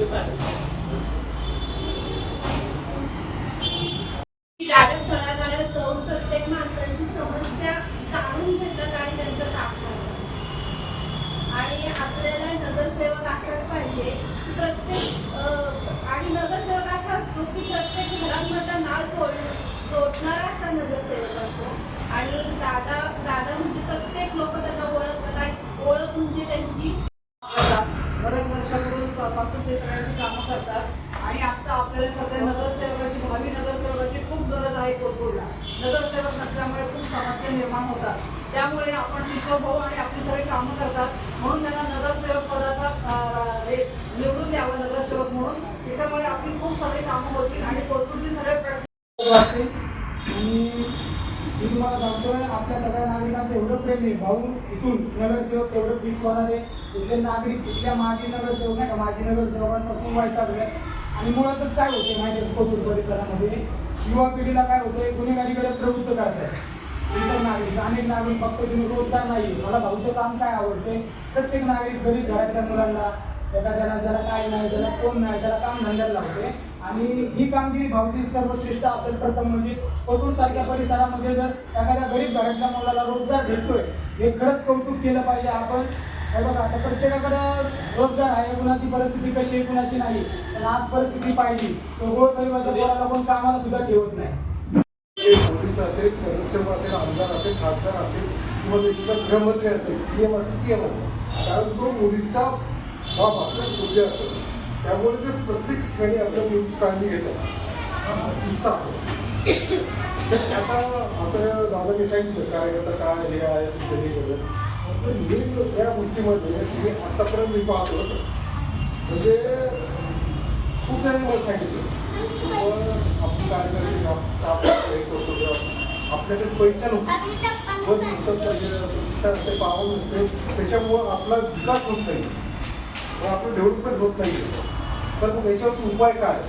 आणि आणि आपल्याला नगरसेवक पाहिजे प्रत्येक अं, आणि नगरसेवक असा असतो की प्रत्येक तोडणारा असा नगरसेवक असतो. आणि दादा दादा म्हणजे प्रत्येक लोक त्यांना ओळखतात आणि ओळख म्हणजे त्यांची करतात बऱ्याच वर्षापूर्वी पासून ते सगळ्यांची कामं करतात आणि आता आपल्याला सध्या नगरसेवकाची भावी नगरसेवकाची खूप गरज आहे कोथरूडला. नगरसेवक नसल्यामुळे खूप समस्या निर्माण होतात. त्यामुळे आपण विश्वभाऊ भाऊ आणि आपली सगळी कामं करतात. म्हणून त्यांना नगरसेवक पदाचा निवडून द्यावं नगरसेवक म्हणून. त्याच्यामुळे आपली खूप सगळी कामं होतील आणि कोथरूडची सगळे आणि मी तुम्हाला सांगतोय आपल्या सगळ्या नागरिकांचं एवढं प्रेम आहे. भाऊ इथून नगरसेवक एवढं पीक होणार आहे. इथले नागरिक इथल्या माजी नगरसेवक नाही का? माजी नगरसेवकांपासून वैतागले आणि मुळातच काय होते माहिती कोथरूड परिसरामध्ये? युवा पिढीला काय होतंय? गुन्हेगारीकडे प्रवृत्त करतात इतर नागरिक. अनेक नागरिक फक्त तुम्ही रोजगार नाही मला भाऊचं काम काय आवडते प्रत्येक नागरिक घरी घरातल्या मुलांना एखाद्याला जरा काय नाही जरा कोण नाही त्याला काम धंद्याला लागते आणि ही कामगिरी भाऊची सर्वश्रेष्ठ असेल प्रथम म्हणजे कोथरूड सारख्या परिसरामध्ये जर एखाद्या गरीब घरातल्या मुलाला रोजगार भेटतोय हे खरंच कौतुक केलं पाहिजे आपण. हे बघा आता प्रत्येकाकडं रोजगार आहे कुणाची परिस्थिती कशी आहे कुणाची नाही पण आज परिस्थिती पाहिली तर गोळ गरिबाच्या बोलायला पण कामाला सुद्धा ठेवत नाही. पोलीस असेल नगरसेवक असेल आमदार असेल खासदार असेल किंवा देशाचा गृहमंत्री असेल सीएम असेल पीएम असेल. कारण तो मुलीचा बाप असतो मुलगा असतो त्यामुळे ते प्रत्येक ठिकाणी आपल्या मुलीची काळजी घेतात. हा किस्सा तर आता आता दादाने सांगितलं काय आता काय हे आहे ते. पण मेन या गोष्टीमध्ये मी आतापर्यंत मी पाहतो म्हणजे खूप जणांनी मला सांगितलं आपण कार्यकर्ते हे करतो आपल्याकडे पैसा नसतो नसते पावन नसते त्याच्यामुळं आपला विकास होत नाही. व आपलं डेव्हलपमेंट होत नाही. तर मग याच्यावरती उपाय काय?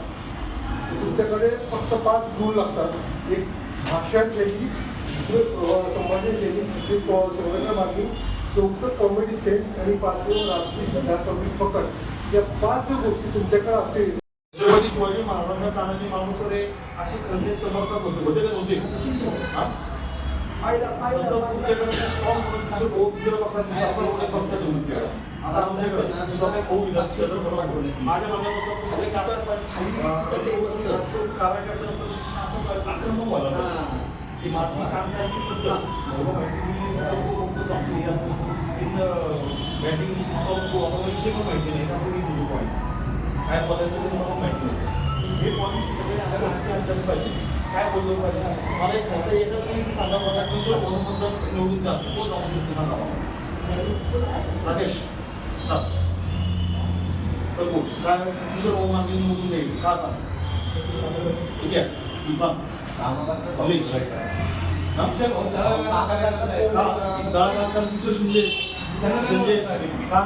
तुमच्याकडे फक्त पाच गुण लागतात. एक भाषण शैली दुसरे संभाषण शैली दुसरी संघटना मागणी चौथं कॉमेडी सेट आणि पाचवं राजकीय सिद्धांत पकड या पाच गोष्टी तुमच्याकडे असेल. छत्रपती शिवाजी महाराजांना तानाजी मालुसरे असे खंदे समर्थक होते. का नव्हते? हा? आक्रमक बॅटिंग पण माहिती नाही तुझं पॉईंट काय? बोलायचं ते मला माहिती नाही हे पॉलिसी सगळे आपल्याला आणलंच पाहिजे काय बोललो पाहिजे मला एक सांगता येतं की सांगा मला किशोर म्हणून निवडून जा कोण जाऊ शकतो सांगा मला राकेश हा. काय किशोर भाऊ मागे निवडून देईल का सांग ठीक आहे तू सांग किशोर शिंदे. संजय का?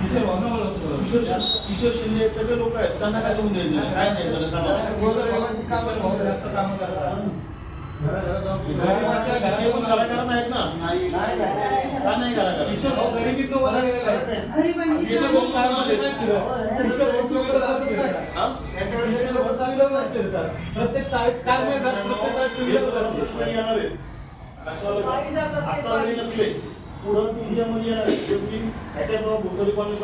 किशोर किशोर शिंदे सगळे लोक आहेत. त्यांना काय करून द्यायचं? काय नाही झालं हे पण कलाकार आहेत ना? का नाही कलाकार? किशोर भाऊ हा? प्रत्येक चाळीत काय नाही करत, प्रत्येक हे येणार आहे. आता जरी पायी. नसले पुढं येणार आहे. भोसरी पाणी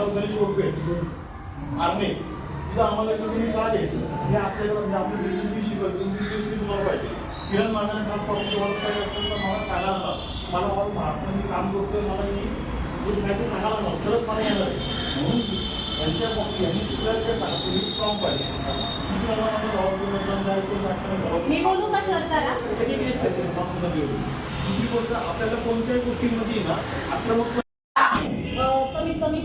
आर्मी तिथं आम्हाला तुम्ही का द्यायचं हे आपल्याला म्हणजे आपली शिकवतो. तुमची बिझनेस तुम्हाला पाहिजे. किरण माझ्या ट्रान्सफॉर्मची ओळख पाहिजे असेल तर मला सांगायला ना मला मला भारतात मी काम करतोय मला मी काहीतरी सांगायला ना तरच मला येणार आहे. म्हणून यांच्या बाबतीत यांनी शिकायला काय सांगा तुम्ही स्ट्रॉंग पाहिजे. तुम्ही मला माझ्या जबाबदारी तो मी बोलू का सर जरा? दुसरी गोष्ट आपल्याला कोणत्याही गोष्टीमध्ये ना आक्रमक अ, कमीत कमी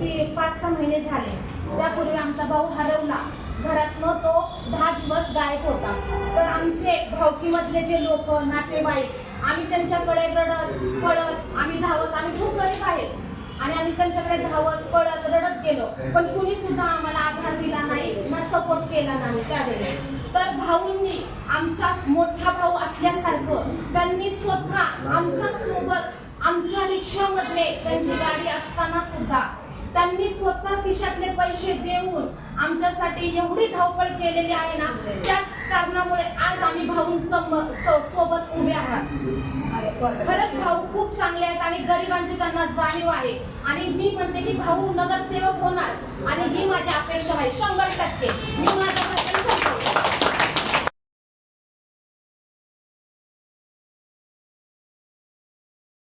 ते पाच सहा महिने झाले. त्यापूर्वी आमचा भाऊ हरवला. घरातनं तो दहा दिवस गायब होता. आमचे भावकीमधले जे लोक नातेवाईक आम्ही त्यांच्याकडे रडत पळत आम्ही धावत आम्ही खूप गरीब आहेत. आणि आम्ही त्यांच्याकडे धावत पळत रडत गेलो. पण कुणी सुद्धा आम्हाला आधार दिला नाही ना सपोर्ट केला नाही त्यावेळेस. तर भाऊंनी आमचा मोठा भाऊ असल्यासारखं त्यांनी स्वतः आमच्यासोबत आमच्या रिक्षामध्ये त्यांची गाडी असताना सुद्धा त्यांनी स्वतः खिशातले पैसे देऊन आमच्यासाठी एवढी धावपळ केलेली आहे ना त्या कारणामुळे खरंच भाऊ खूप चांगले आहेत आणि गरिबांची त्यांना जाणीव आहे. आणि मी म्हणते की भाऊ नगरसेवक होणार. आणि ही माझी अपेक्षा आहे. शंभर टक्के.